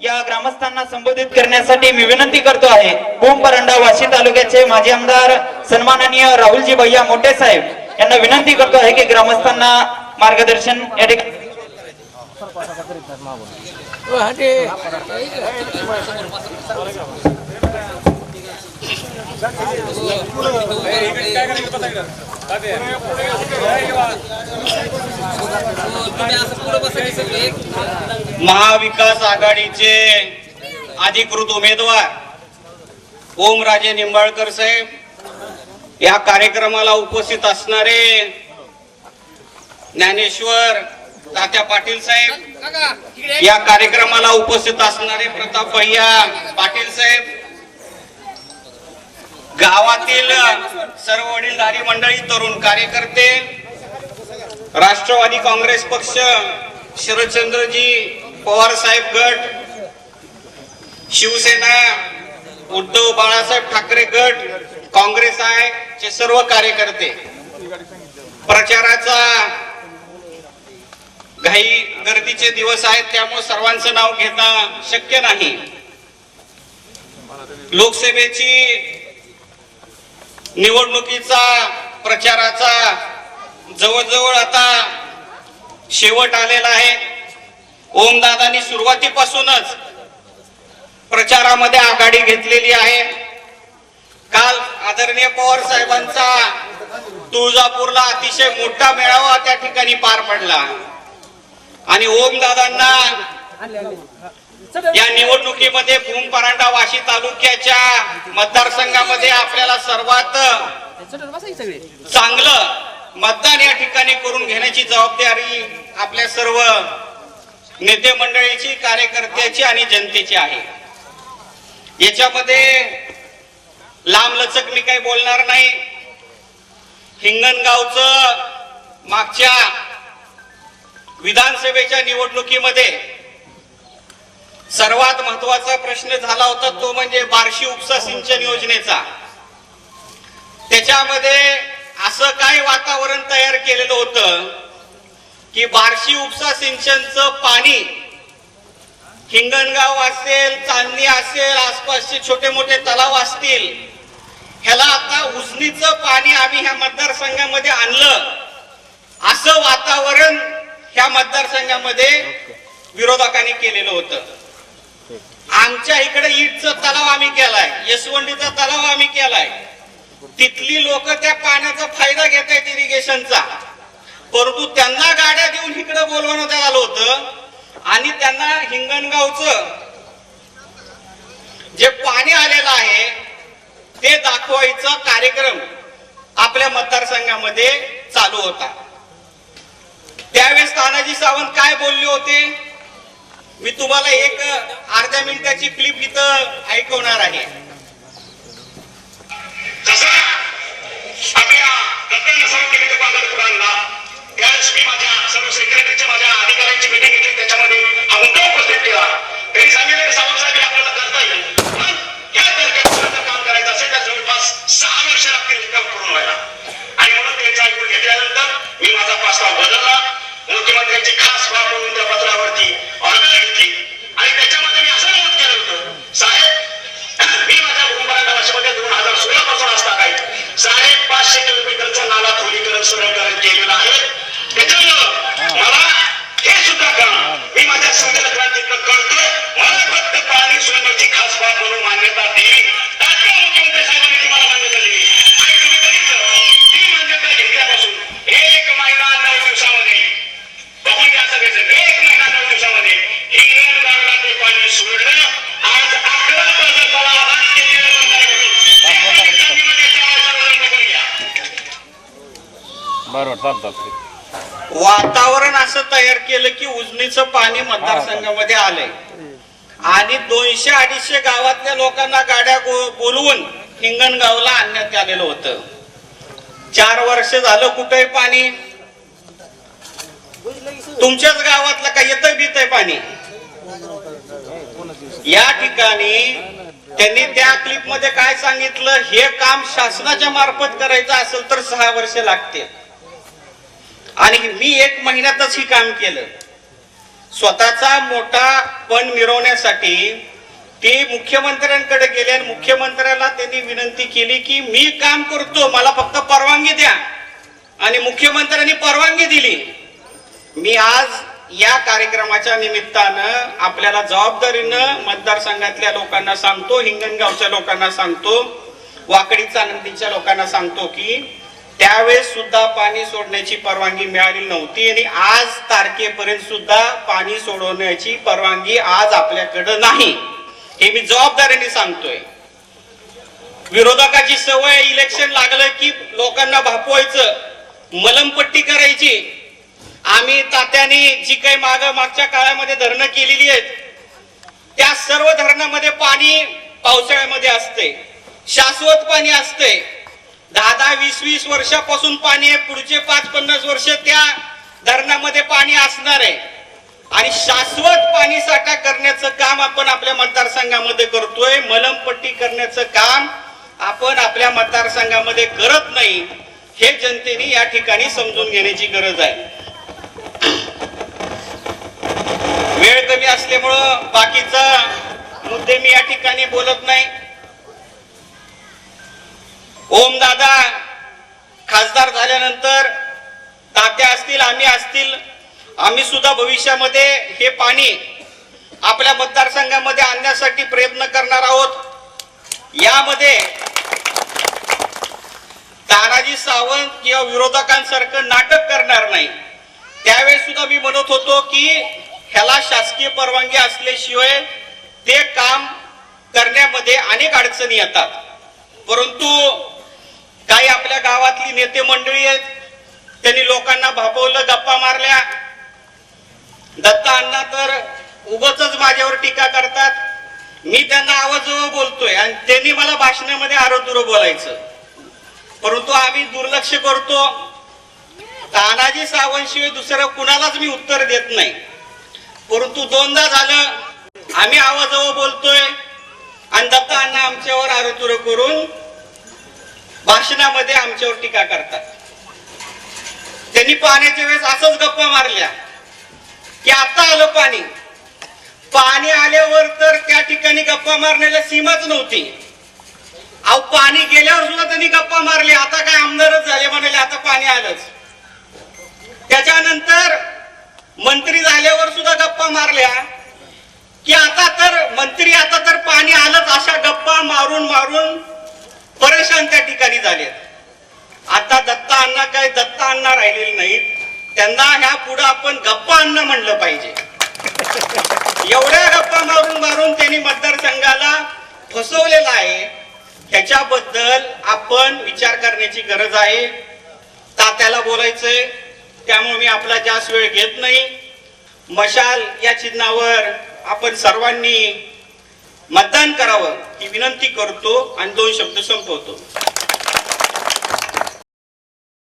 या ग्रामस्थांना संबोधित करण्यासाठी मी विनंती करतो आहे. भूम परंडा वाशी तालुक्याचे माजी आमदार सन्माननीय राहुलजी भैया मोठे साहेब यांना विनंती करतो आहे की ग्रामस्थांना मार्गदर्शन या ठिकाणी महाविकास आघाडीचे अधिकृत उमेदवार ओमराजे निंबाळकर साहेब या कार्यक्रमाला उपस्थित असणारे ज्ञानेश्वर तात्या पाटील साहेब या कार्यक्रमाला उपस्थित असणारे प्रताप भैया पाटील साहेब गावातील सर्व वडीलधारी मंडळी तरुण कार्यकर्ते राष्ट्रवादी काँग्रेस पक्ष शरदचंद्रजी पवार साहेब गट शिवसेना उद्धव बाळासाहेब ठाकरे गट काँग्रेस आहे चे सर्व कार्यकर्ते. प्रचाराचा घाई गर्दीचे दिवस आहेत त्यामुळे सर्वांचं नाव घेणं शक्य नाही. लोकसभेची निवडणुकीचा प्रचाराचा जवळजवळ आता शेवट आलेला आहे. ओमदादांनी सुरुवातीपासूनच प्रचारामध्ये आघाडी घेतलेली आहे. काल आदरणीय पवार साहेबांचा तुळजापूरला अतिशय मोठा मेळावा त्या ठिकाणी पार पडला. आणि ओमदादांना या निवडणुकीमध्ये भूम परांडा वाशी तालुक्याच्या मतदारसंघामध्ये आपल्याला सर्वात चांगलं मतदान या ठिकाणी करून घेण्याची जबाबदारी आपल्या सर्व नेते मंडळीची कार्यकर्त्याची आणि जनतेची आहे. याच्यामध्ये लांब लचक मी काही बोलणार नाही. हिंगणगावचं मागच्या विधानसभेच्या निवडणुकीमध्ये सर्वात महत्त्वाचा प्रश्न झाला होता तो म्हणजे बार्शी उपसा सिंचन योजनेचा. त्याच्यामध्ये असं काय वातावरण तयार केलेलं होतं की बार्शी उपसा सिंचनचं पाणी हिंगणगाव असेल चांदणी असेल आसपासचे छोटे मोठे तलाव असतील ह्याला आता उजनीचं पाणी आम्ही ह्या मतदारसंघामध्ये आणलं. असं वातावरण ह्या मतदारसंघामध्ये विरोधकांनी केलेलं होतं. आमच्या इकडे ईटचा तलाव आम्ही केलाय यशवंडीचा तलाव आम्ही केलाय. तिथली लोक त्या पाण्याचा फायदा घेत आहेत इरिगेशनचा परंतु त्यांना गाड्या देऊन इकडे बोलवण्यात आलं होतं. आणि त्यांना हिंगणगावचं जे पाणी आलेलं आहे ते दाखवायचा कार्यक्रम आपल्या मतदारसंघामध्ये चालू होता. त्यावेळेस तानाजी सावंत काय बोलले होते? मी तुम्हाला एक अर्ध्या मिनिटाची क्लिप इथं ऐकवणार आहे. आपल्या सुद्धा मी माझ्या मला फक्त पाणी सोडण्याची खास बाब म्हणून मान्यता दिली तात्काळ मुख्यमंत्री साहेबांनी ती मला मान्यता दिली. आणि तुम्ही बघितलं ती मान्यता घेतल्यापासून एक महिना नऊ दिवसामध्ये. बघून घ्या एक महिना नऊ दिवसामध्ये. ते पाणी सोडलं आज अकरा बरोबर चालतात वातावरण असं तयार केलं की उजनीचं पाणी मतदारसंघामध्ये आलंय. आणि दोनशे अडीचशे गावातल्या लोकांना गाड्या बोलवून हिंगणगावला आणण्यात आलेलं होतं. चार वर्ष झालं कुठेही पाणी? तुमच्याच गावातलं का येतंय बितय पाणी? या ठिकाणी त्यांनी त्या क्लिपमध्ये काय सांगितलं? हे काम शासनाच्या मार्फत करायचं असेल तर सहा वर्ष लागते आणि मी एक महिन्यातच ही काम केलं. स्वतःचा मोठा पण मिरवण्यासाठी ते मुख्यमंत्र्यांकडे गेले आणि मुख्यमंत्र्याला त्यांनी विनंती केली की मी काम करतो मला फक्त परवानगी द्या. आणि मुख्यमंत्र्यांनी परवानगी दिली. मी आज या कार्यक्रमाच्या निमित्तानं आपल्याला जबाबदारीनं मतदारसंघातल्या लोकांना सांगतो हिंगणगावच्या लोकांना सांगतो वाकडी चांदीच्या लोकांना सांगतो की त्यावेळेस सुद्धा पाणी सोडण्याची परवानगी मिळाली नव्हती आणि आज तारखेपर्यंत सुद्धा पाणी सोडवण्याची परवानगी आज आपल्याकडं नाही. हे मी जबाबदारीने सांगतोय. विरोधकाची सवय इलेक्शन लागलं की लोकांना भापवायचं मलमपट्टी करायची. आम्ही तात्यानी जी काही माग मागच्या काळामध्ये धरणं केलेली आहेत त्या सर्व धरणामध्ये पाणी पावसाळ्यामध्ये असते शाश्वत पाणी असते दहा दहा वीस वीस वर्षापासून पाणी आहे. पुढचे पाच पन्नास वर्ष त्या धरणामध्ये पाणी असणार आहे. आणि शाश्वत पाणी साठा करण्याचं काम आपण आपल्या मतदारसंघामध्ये करतोय. मलमपट्टी करण्याचं काम आपण आपल्या मतदारसंघामध्ये करत नाही हे जनतेने या ठिकाणी समजून घेण्याची गरज आहे. वेळ कमी असल्यामुळं बाकीचा मुद्दे मी या ठिकाणी बोलत नाही. ओम दादा खासदार झाल्यानंतर तात्या असतील आम्ही असतील आम्ही सुद्धा भविष्यामध्ये हे पाणी आपल्या मतदारसंघामध्ये आणण्यासाठी प्रयत्न करणार आहोत. यामध्ये तानाजी सावंत किंवा विरोधकांसारखं नाटक करणार नाही. त्यावेळेस सुद्धा मी म्हणत होतो की ह्याला शासकीय परवानगी असल्याशिवाय ते काम करण्यामध्ये अनेक अडचणी येतात. परंतु काही आपल्या गावातली नेते मंडळी आहेत त्यांनी लोकांना भापवलं गप्पा मारल्या. दत्ता अण्णा तर उगच माझ्यावर टीका करतात. मी त्यांना आवाज बोलतोय आणि त्यांनी मला भाषणामध्ये आरोतुरो बोलायचं. परंतु आम्ही दुर्लक्ष करतो. तानाजी सावंतशिवाय दुसऱ्या दुसरं कुणालाच मी उत्तर देत नाही. परंतु दोनदा झालं आम्ही आवाजावर बोलतोय आणि दत्ता अण्णा आमच्यावर आरोतुरो करून भाषणामध्ये आमच्यावर टीका करतात. त्यांनी पाण्याच्या वेळेस असंच गप्पा मारल्या की आता आलं पाणी. पाणी आल्यावर तर त्या ठिकाणी गप्पा मारण्याला सीमाच नव्हती. अहो पाणी गेल्यावर सुद्धा त्यांनी गप्पा मारले. आता काय आमदारच झाले म्हणाले आता पाणी आलंच. त्याच्यानंतर मंत्री झाल्यावर सुद्धा गप्पा मारल्या की आता तर मंत्री आता तर पाणी आलंच अशा गप्पा मारून मारून परेशान त्या ठिकाणी झालेत आता दत्ता अण्णा काय दत्ता अण्णा राहिलेले नाहीत. त्यांना ह्या पुढे आपण गप्पा अण्णा म्हणलं पाहिजे. एवढ्या गप्पा मारून मारून त्यांनी मतदारसंघाला फसवलेला आहे. ह्याच्याबद्दल आपण विचार करण्याची गरज आहे. तात्याला बोलायचंय. त्यामुळे मी आपला जास्त वेळ घेत नाही. मशाल या चिन्हावर आपण सर्वांनी मतदान करावं. ही विनंती करतो आणि दोन शब्द संपवतो.